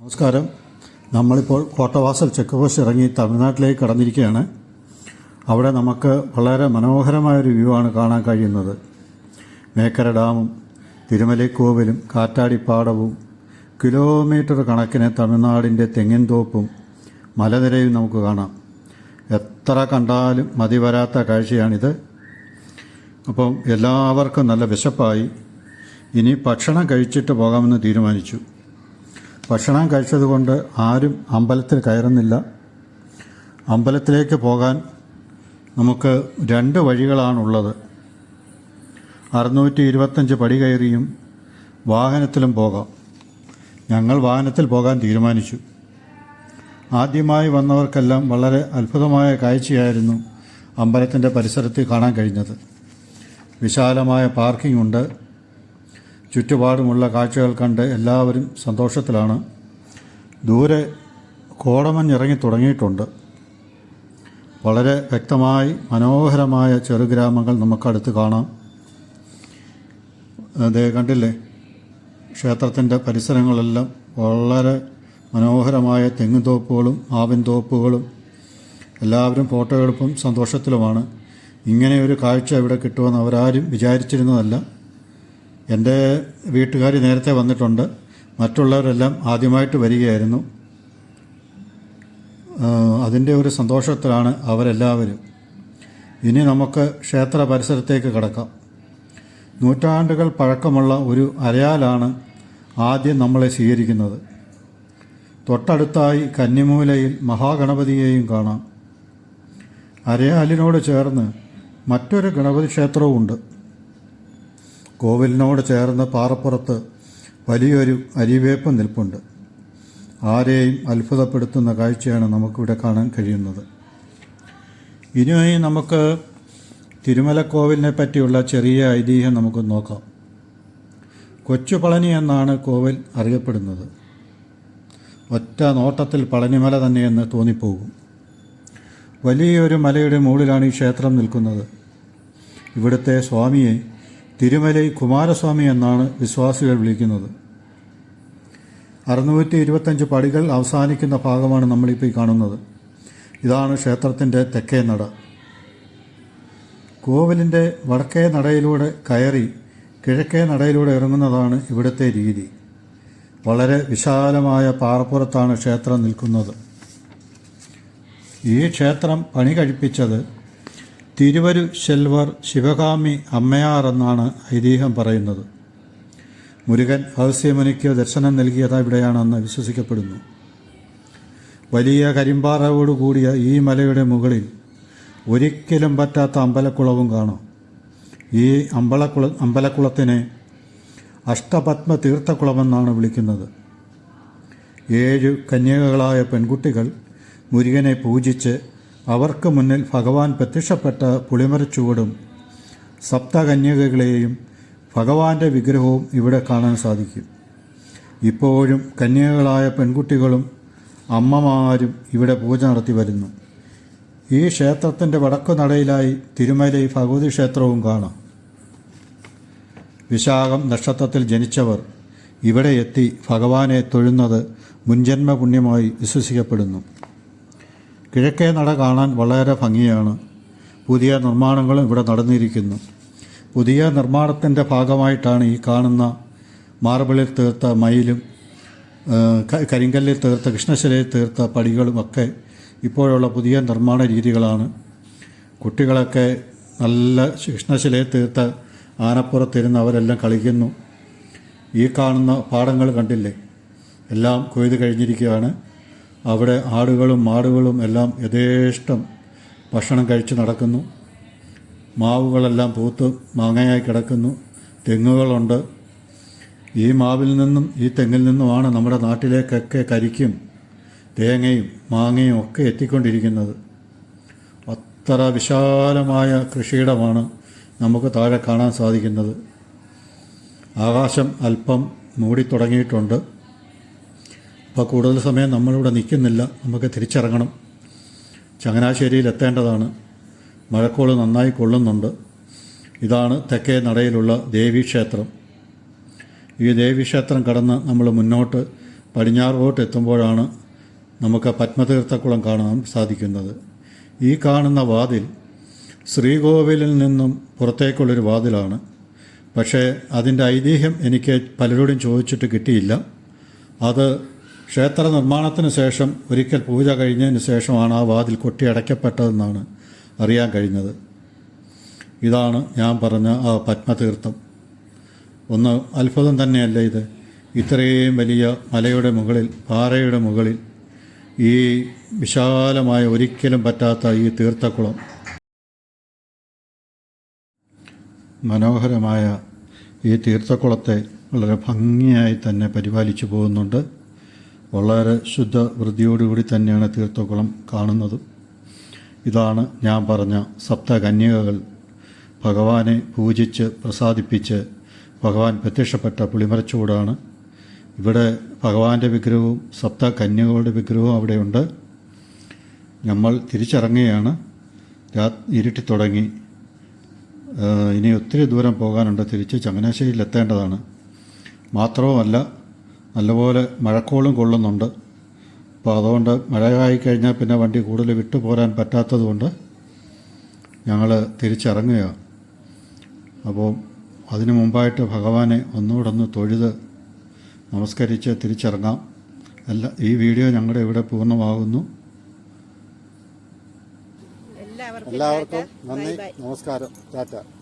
നമസ്കാരം. നമ്മളിപ്പോൾ Kottavasal check post ഇറങ്ങി തമിഴ്നാട്ടിലേക്ക് കടന്നിരിക്കുകയാണ്. അവിടെ നമുക്ക് വളരെ മനോഹരമായൊരു വ്യൂ ആണ് കാണാൻ കഴിയുന്നത്. മേക്കര ഡാമും തിരുമലൈക്കോവിലും കാറ്റാടിപ്പാടവും കിലോമീറ്റർ കണക്കിന് തമിഴ്നാടിന്റെ തെങ്ങിൻ തോപ്പും മലനിരയും നമുക്ക് കാണാം. എത്ര കണ്ടാലും മതി വരാത്ത കാഴ്ചയാണിത്. അപ്പം എല്ലാവർക്കും നല്ല വിശപ്പായി. ഇനി ഭക്ഷണം കഴിച്ചിട്ട് പോകാമെന്ന് തീരുമാനിച്ചു. ഭക്ഷണം കഴിച്ചതുകൊണ്ട് ആരും അമ്പലത്തിൽ കയറുന്നില്ല. അമ്പലത്തിലേക്ക് പോകാൻ നമുക്ക് രണ്ട് വഴികളാണുള്ളത്. അറുന്നൂറ്റി ഇരുപത്തഞ്ച് പടി കയറിയും വാഹനത്തിലും പോകാം. ഞങ്ങൾ വാഹനത്തിൽ പോകാൻ തീരുമാനിച്ചു. ആദ്യമായി വന്നവർക്കെല്ലാം വളരെ അത്ഭുതമായ കാഴ്ചയായിരുന്നു അമ്പലത്തിന്റെ പരിസരത്ത് കാണാൻ കഴിഞ്ഞത്. വിശാലമായ പാർക്കിംഗ് ഉണ്ട്. ചുറ്റുപാടുമുള്ള കാഴ്ചകൾ കണ്ട് എല്ലാവരും സന്തോഷത്തിലാണ്. ദൂരെ കോടമഞ്ഞിറങ്ങി തുടങ്ങിയിട്ടുണ്ട്. വളരെ വ്യക്തമായി മനോഹരമായ ചെറുഗ്രാമങ്ങൾ നമുക്കടുത്ത് കാണാം. അതേ കണ്ടില്ലേ? ക്ഷേത്രത്തിന്റെ പരിസരങ്ങളെല്ലാം വളരെ മനോഹരമായ തെങ്ങുതോപ്പുകളും ആവിൻ തോപ്പുകളും എല്ലാവരും ഫോട്ടോ എടുപ്പും സന്തോഷത്തിലുമാണ് ഇങ്ങനെയൊരു കാഴ്ച ഇവിടെ കിട്ടുമെന്ന് അവരാരും വിചാരിച്ചിരുന്നതല്ല. എന്റെ വീട്ടുകാർ നേരത്തെ വന്നിട്ടുണ്ട്. മറ്റുള്ളവരെല്ലാം ആദ്യമായിട്ട് വരികയായിരുന്നു. അതിന്റെ ഒരു സന്തോഷത്തിലാണ് അവരെല്ലാവരും. ഇനി നമുക്ക് ക്ഷേത്ര പരിസരത്തേക്ക് കിടക്കാം. നൂറ്റാണ്ടുകൾ പഴക്കമുള്ള ഒരു അരയാലാണ് ആദ്യം നമ്മളെ സ്വീകരിക്കുന്നത്. തൊട്ടടുത്തായി കന്നിമൂലയിൽ മഹാഗണപതിയെയും കാണാം. അരയാലിനോട് ചേർന്ന് മറ്റൊരു ഗണപതി ക്ഷേത്രവുമുണ്ട്. കോവിലിനോട് ചേർന്ന് പാറപ്പുറത്ത് വലിയൊരു അരിവേപ്പ് നിൽപ്പുണ്ട്. ആരെയും അത്ഭുതപ്പെടുത്തുന്ന കാഴ്ചയാണ് നമുക്കിവിടെ കാണാൻ കഴിയുന്നത്. ഇനിയായി നമുക്ക് തിരുമലക്കോവിലിനെ പറ്റിയുള്ള ചെറിയ ഐതിഹ്യം നമുക്ക് നോക്കാം. കൊച്ചു പളനി എന്നാണ് കോവിൽ അറിയപ്പെടുന്നത്. ഒറ്റ നോട്ടത്തിൽ പളനിമല തന്നെയെന്ന് തോന്നിപ്പോകും. വലിയൊരു മലയുടെ മുകളിലാണ് ഈ ക്ഷേത്രം നിൽക്കുന്നത്. ഇവിടുത്തെ സ്വാമിയെ തിരുമലൈ കുമാരസ്വാമി എന്നാണ് വിശ്വാസികൾ വിളിക്കുന്നത്. അറുന്നൂറ്റി ഇരുപത്തഞ്ച് പടികൾ അവസാനിക്കുന്ന ഭാഗമാണ് നമ്മളിപ്പോൾ കാണുന്നത്. ഇതാണ് ക്ഷേത്രത്തിന്റെ തെക്കേ നട. കോവിലിന്റെ വടക്കേ നടയിലൂടെ കയറി കിഴക്കേ നടയിലൂടെ ഇറങ്ങുന്നതാണ് ഇവിടുത്തെ രീതി. വളരെ വിശാലമായ പാറപ്പുറത്താണ് ക്ഷേത്രം നിൽക്കുന്നത്. ഈ ക്ഷേത്രം പണി കഴിപ്പിച്ചത് തിരുവരു ശെൽവർ ശിവകാമി അമ്മയാർ എന്നാണ് ഐതിഹ്യം പറയുന്നത്. മുരുകൻ അഗസ്ത്യമുനിക്ക് ദർശനം നൽകിയത് ഇവിടെയാണെന്ന് വിശ്വസിക്കപ്പെടുന്നു. വലിയ കരിമ്പാറയോടുകൂടിയ ഈ മലയുടെ മുകളിൽ ഒരിക്കലും പറ്റാത്ത അമ്പലക്കുളവും കാണാം. ഈ അമ്പലക്കുള അമ്പലക്കുളത്തിനെ അഷ്ടപത്മ തീർത്ഥക്കുളമെന്നാണ് വിളിക്കുന്നത്. ഏഴ് കന്യകകളായ പെൺകുട്ടികൾ മുരുകനെ പൂജിച്ച് അവർക്ക് മുന്നിൽ ഭഗവാൻ പ്രത്യക്ഷപ്പെട്ട പുളിമരച്ചുവടും സപ്തകന്യകകളെയും ഭഗവാന്റെ വിഗ്രഹവും ഇവിടെ കാണാൻ സാധിക്കും. ഇപ്പോഴും കന്യകകളായ പെൺകുട്ടികളും അമ്മമാരും ഇവിടെ പൂജ നടത്തി വരുന്നു. ഈ ക്ഷേത്രത്തിന്റെ വടക്കു നടയിലായി തിരുമലൈ ഭഗവതി ക്ഷേത്രവും കാണാം. വിശാഖം നക്ഷത്രത്തിൽ ജനിച്ചവർ ഇവിടെ എത്തി ഭഗവാനെ തൊഴുന്നത് മുൻജന്മ പുണ്യമായി വിശ്വസിക്കപ്പെടുന്നു. കിഴക്കേ നട കാണാൻ വളരെ ഭംഗിയാണ്. പുതിയ നിർമ്മാണങ്ങളും ഇവിടെ നടന്നിരിക്കുന്നു. പുതിയ നിർമ്മാണത്തിന്റെ ഭാഗമായിട്ടാണ് ഈ കാണുന്ന മാർബിളിൽ തീർത്ത മയിലും കരിങ്കല്ലിൽ തീർത്ത കൃഷ്ണശിലയിൽ തീർത്ത പടികളും ഒക്കെ ഇപ്പോഴുള്ള പുതിയ നിർമ്മാണ രീതികളാണ്. കുട്ടികളൊക്കെ നല്ല കൃഷ്ണശിലയിൽ തീർത്ത ആനപ്പുറത്തിരുന്ന് അവരെല്ലാം കളിക്കുന്നു. ഈ കാണുന്ന പാടങ്ങൾ കണ്ടില്ലേ? എല്ലാം കൊയ്ത് കഴിഞ്ഞിരിക്കുകയാണ്. അവിടെ ആടുകളും മാടുകളും എല്ലാം യഥേഷ്ടം ഭക്ഷണം കഴിച്ച് നടക്കുന്നു. മാവുകളെല്ലാം പൂത്ത് മാങ്ങയായി കിടക്കുന്നു. തെങ്ങുകളുണ്ട്. ഈ മാവിൽ നിന്നും ഈ തെങ്ങിൽ നിന്നുമാണ് നമ്മുടെ നാട്ടിലേക്കൊക്കെ കരിക്കും തേങ്ങയും മാങ്ങയും ഒക്കെ എത്തിക്കൊണ്ടിരിക്കുന്നത്. അത്ര വിശാലമായ കൃഷിയിടമാണ് നമുക്ക് താഴെ കാണാൻ സാധിക്കുന്നത്. ആകാശം അല്പം മൂടിത്തുടങ്ങിയിട്ടുണ്ട്. അപ്പോൾ കൂടുതൽ സമയം നമ്മളിവിടെ നിൽക്കുന്നില്ല. നമുക്ക് തിരിച്ചിറങ്ങണം. ചങ്ങനാശ്ശേരിയിൽ എത്തേണ്ടതാണ് മഴക്കോൾ നന്നായി കൊള്ളുന്നുണ്ട്. ഇതാണ് തെക്കേ നടയിലുള്ള ദേവീക്ഷേത്രം. ഈ ദേവീക്ഷേത്രം കടന്ന് നമ്മൾ മുന്നോട്ട് പടിഞ്ഞാറോട്ട് എത്തുമ്പോഴാണ് നമുക്ക് പത്മതീർത്ഥക്കുളം കാണാൻ സാധിക്കുന്നത്. ഈ കാണുന്ന വാതിൽ ശ്രീകോവിലിൽ നിന്നും പുറത്തേക്കുള്ളൊരു വാതിലാണ്. പക്ഷേ അതിന്റെ ഐതിഹ്യം എനിക്ക് പലരോടും ചോദിച്ചിട്ട് കിട്ടിയില്ല. അത് ക്ഷേത്ര നിർമ്മാണത്തിന് ശേഷം ഒരിക്കൽ പൂജ കഴിഞ്ഞതിന് ശേഷമാണ് ആ വാതിൽ കൊട്ടിയടയ്ക്കപ്പെട്ടതെന്നാണ് അറിയാൻ കഴിഞ്ഞത്. ഇതാണ് ഞാൻ പറഞ്ഞ ആ പത്മതീർത്ഥം. ഒന്ന് അത്ഭുതം തന്നെയല്ല ഇത്? ഇത്രയും വലിയ മലയുടെ മുകളിൽ പാറയുടെ മുകളിൽ ഈ വിശാലമായ ഒരിക്കലും പറ്റാത്ത ഈ തീർത്ഥക്കുളം. മനോഹരമായ ഈ തീർത്ഥക്കുളത്തെ വളരെ ഭംഗിയായി തന്നെ പരിപാലിച്ചു പോകുന്നുണ്ട്. വളരെ ശുദ്ധ വൃത്തിയോടുകൂടി തന്നെയാണ് തീർത്ഥക്കുളം കാണുന്നത്. ഇതാണ് ഞാൻ പറഞ്ഞ സപ്തകന്യകകൾ. ഭഗവാനെ പൂജിച്ച് പ്രസാദിപ്പിച്ച് ഭഗവാൻ പ്രത്യക്ഷപ്പെട്ട പുളിമരച്ചൂടാണ് ഇവിടെ ഭഗവാന്റെ വിഗ്രഹവും സപ്തകന്യകളുടെ വിഗ്രഹവും അവിടെയുണ്ട്. നമ്മൾ തിരിച്ചിറങ്ങുകയാണ്. ഇരുട്ടി തുടങ്ങി. ഇനി ഒത്തിരി ദൂരം പോകാനുണ്ട്. തിരിച്ച് ചങ്ങനാശ്ശേരിയിൽ എത്തേണ്ടതാണ് മാത്രവുമല്ല നല്ലപോലെ മഴക്കോളും കൊള്ളുന്നുണ്ട്. അപ്പോൾ അതുകൊണ്ട് മഴയായി കഴിഞ്ഞാൽ പിന്നെ വണ്ടി കൂടുതൽ വിട്ടു പോരാൻ പറ്റാത്തതുകൊണ്ട് ഞങ്ങൾ തിരിച്ചിറങ്ങുകയാണ്. അപ്പോൾ അതിനു മുമ്പായിട്ട് ഭഗവാനെ ഒന്നുകൂടെ ഒന്ന് തൊഴുത് നമസ്കരിച്ച് തിരിച്ചിറങ്ങാം. അല്ല ഈ വീഡിയോ ഞങ്ങളുടെ ഇവിടെ പൂർണമാകുന്നു. എല്ലാവർക്കും എല്ലാവർക്കും നന്ദി. നമസ്കാരം. ടാറ്റ.